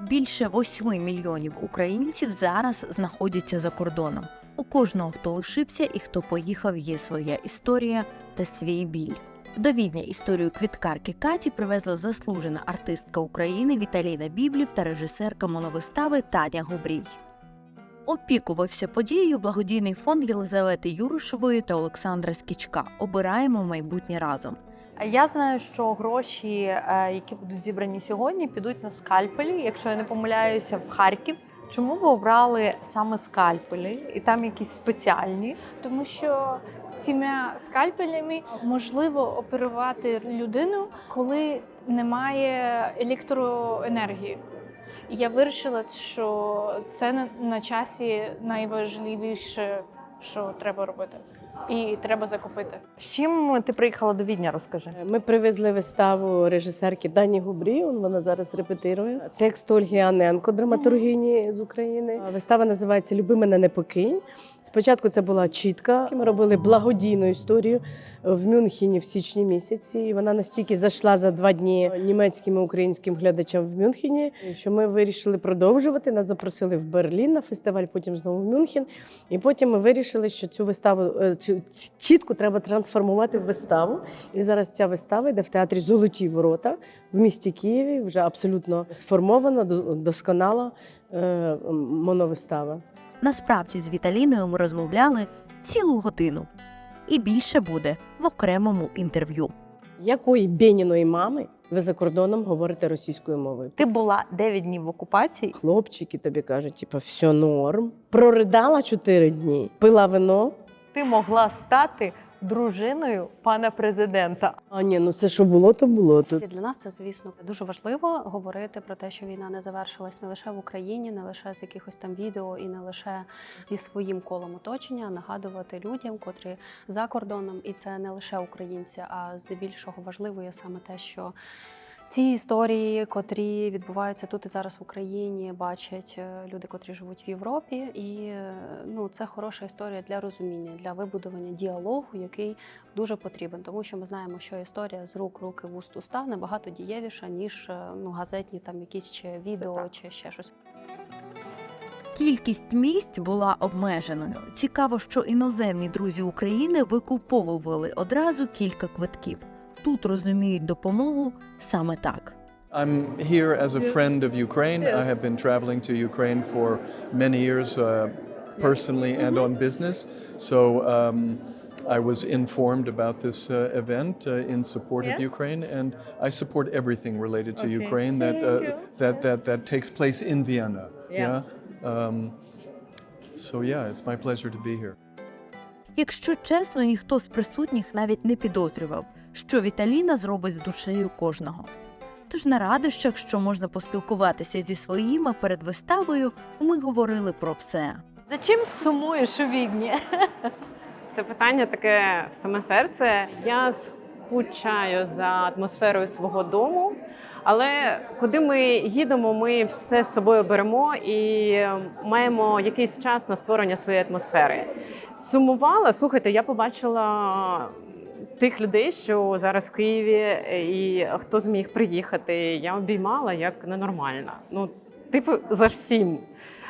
Більше 8 мільйонів українців зараз знаходяться за кордоном. У кожного, хто лишився і хто поїхав, є своя історія та свій біль. До історію квіткарки Каті привезла заслужена артистка України Віталіна Біблів та режисерка моновистави Таня Губрій. Опікувався подією благодійний фонд Єлизавети Юрушевої та Олександра Скічка. Обираємо майбутнє разом. Я знаю, що гроші, е, які будуть зібрані сьогодні, підуть на скальпелі, якщо я не помиляюся, в Харків. Чому ви обрали саме скальпелі? І там якісь спеціальні? тому що з цими скальпелями можливо оперувати людину, коли немає електроенергії. Я вирішила, що це на, на часі найважливіше, що треба робити, і треба закупити. З чим ти приїхала до Відня? Розкажи. Ми привезли виставу режисерки Дані Губріон. Вона зараз репетирує. Текст Ольги Аненко, драматургині з України. Вистава називається Люби мене не покинь. Спочатку це була чітка. Ми робили благодійну історію в Мюнхені в січні місяці. І вона настільки зайшла за два дні німецьким і українським глядачам в Мюнхені, що ми вирішили продовжувати. Нас запросили в Берлін на фестиваль, потім знову в Мюнхен. І потім ми вирішили, що цю виставу е, цю ц- треба трансформувати в виставу. І зараз ця вистава йде в театрі Золоті ворота в місті Києві. Вже абсолютно сформована, до- досконала е, моновистава. Насправді з Віталіною ми розмовляли цілу годину. І більше буде в окремому інтерв'ю. Якої Бєніної мами ви за кордоном говорите російською мовою? Ти була 9 днів в окупації. Хлопчики тобі кажуть, типу, все норм. Проридала чотири дні, пила вино. Ти могла стати дружиною пана президента. А ні, ну це що було, то було. То І Для нас це, звісно, дуже важливо говорити про те, що війна не завершилась не лише в Україні, не лише з якихось там відео і не лише зі своїм колом оточення, а нагадувати людям, котрі за кордоном, і це не лише українці, а здебільшого важливо є саме те, що. Ці історії, котрі відбуваються тут і зараз в Україні, бачать е, люди, котрі живуть в Європі, і е, ну це хороша історія для розуміння, для вибудування діалогу, який дуже потрібен, тому що ми знаємо, що історія з рук, руки, вуст, уста набагато дієвіша, ніж е, ну газетні там якісь ще відео чи ще щось. Кількість місць була обмеженою. Цікаво, що іноземні друзі України викуповували одразу кілька квитків. Тут розуміють допомогу саме так. I'm here as a friend of Ukraine. I have been traveling to Ukraine for many years, uh, personally and on business. So um, I was informed about this uh, event uh, in support of Yes. Ukraine, and I support everything related to Okay. Ukraine that, Thank uh, you. that that that takes place in Vienna. Yeah. Um, so yeah, it's my pleasure to be here. Якщо чесно, ніхто з присутніх навіть не підозрював, Що Віталіна зробить з душею кожного. Тож на радощах, що можна поспілкуватися зі своїми перед виставою, ми говорили про все. За чим сумуєш у Відні? Це питання таке в саме серце. Я скучаю за атмосферою свого дому, але куди ми їдемо, ми все з собою беремо і маємо якийсь час на створення своєї атмосфери. Сумувала, слухайте, я побачила. Тих людей, що зараз в Києві, і хто зміг приїхати, я обіймала як ненормальна. Ну, типу, за всім.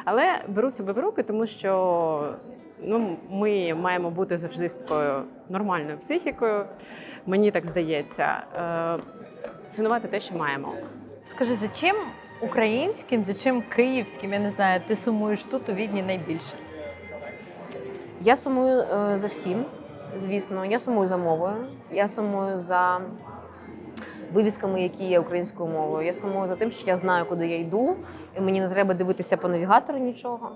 Але беру себе в руки, тому що ну, ми маємо бути завжди з такою нормальною психікою. Мені так здається, е, цінувати те, що маємо. Скажи, за чим українським, за чим київським, я не знаю, ти сумуєш тут у Відні найбільше? Я сумую е, за всім, звісно. Я сумую за мовою. Я сумую за вивісками, які є українською мовою. Я сумую за тим, що я знаю, куди я йду, і мені не треба дивитися по навігатору нічого.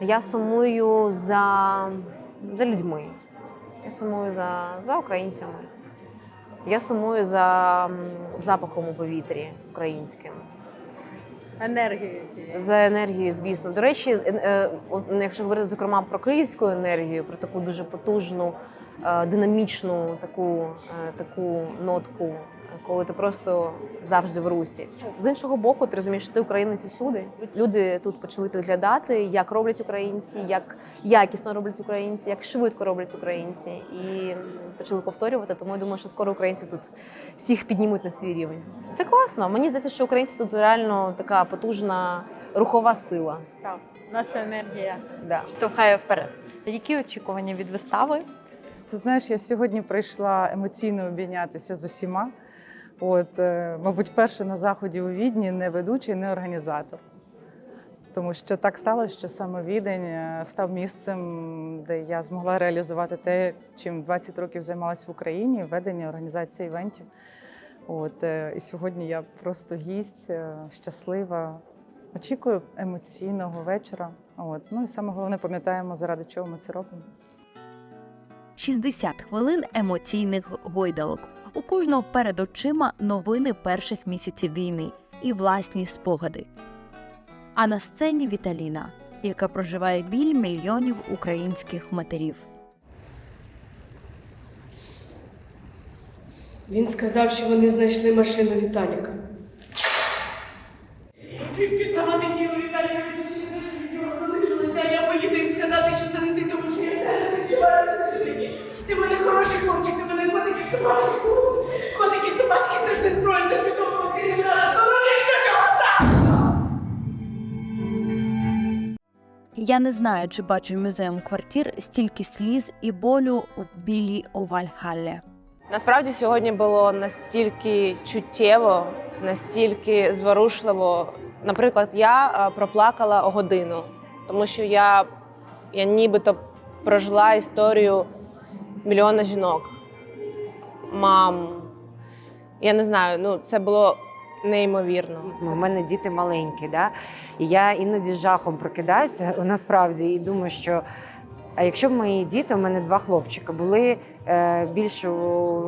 Я сумую за, за людьми. Я сумую за, за українцями. Я сумую за запахом у повітрі українським. Енергію цієї. За енергію, звісно. До речі, е- е, якщо говорити зокрема про київську енергію, про таку дуже потужну, е, динамічну таку, таку нотку коли ти просто завжди в русі. З іншого боку, ти розумієш, що ти українець усюди. Люди тут почали підглядати, як роблять українці, як якісно роблять українці, як швидко роблять українці, і почали повторювати. Тому я думаю, що скоро українці тут всіх піднімуть на свій рівень. Це класно. Мені здається, що українці тут реально така потужна рухова сила. Так, наша енергія Да. штовхає вперед. Які очікування від вистави? Ти знаєш, я сьогодні прийшла емоційно обійнятися з усіма. От, е, мабуть, вперше на заході у Відні не ведучий, не організатор. Тому що так сталося, що саме Відень е, став місцем, де я змогла реалізувати те, чим 20 років займалась в Україні ведення організації івентів. От, е, і сьогодні я просто гість, щаслива. Очікую емоційного вечора. От. Ну і саме головне, пам'ятаємо, заради чого ми це робимо. 60 хвилин емоційних гойдалок. У кожного перед очима новини перших місяців війни і власні спогади. А на сцені Віталіна, яка проживає біль мільйонів українських матерів. Він сказав, що вони знайшли машину Віталіка. Пізнавати тіло Віталія ще від нього залишилося, а я поїду їм сказати, що це не ти, тому що я зараз відчуваю, що. Ти мене хороший хлопчик, ти в мене котики собачки. Котики собачки це ж не зброя, це ж відомо кримінал. Здоров'я, що чого Я не знаю, чи бачу музеум квартир стільки сліз і болю в білій Овальгаллі. Насправді сьогодні було настільки чуттєво, настільки зворушливо. Наприклад, я е, проплакала годину, тому що я, я нібито прожила історію мільйона жінок, мам. Я не знаю, ну це було неймовірно. У мене діти маленькі, да? і я іноді з жахом прокидаюся насправді і думаю, що а якщо мої діти, у мене два хлопчика, були е, більш у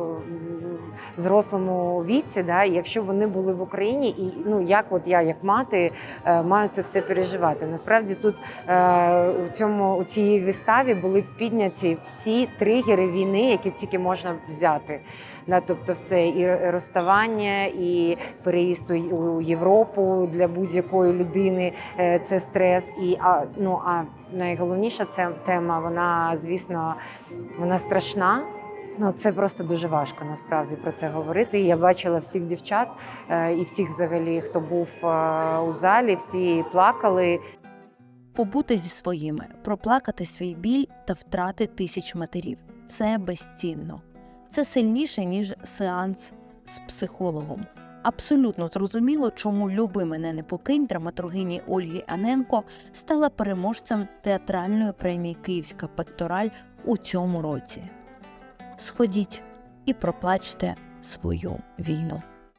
зрослому віці, да? і якщо вони були в Україні, і ну як от я, як мати, е, маю це все переживати. Насправді тут е, у цьому у цій виставі були підняті всі тригери війни, які тільки можна взяти. Да, тобто все і розставання, і переїзд у- Європу для будь-якої людини е, це стрес. І а ну а найголовніша ця тема, вона звісно, вона страшна. Ну, це просто дуже важко насправді про це говорити. Я бачила всіх дівчат е, і всіх, взагалі, хто був е, у залі, всі плакали. Побути зі своїми, проплакати свій біль та втрати тисяч матерів. Це безцінно. Це сильніше, ніж сеанс з психологом. Абсолютно зрозуміло, чому Люби мене не покинь драматургині Ольги Аненко стала переможцем театральної премії Київська пектораль у цьому році. Сходіть і проплачте свою війну.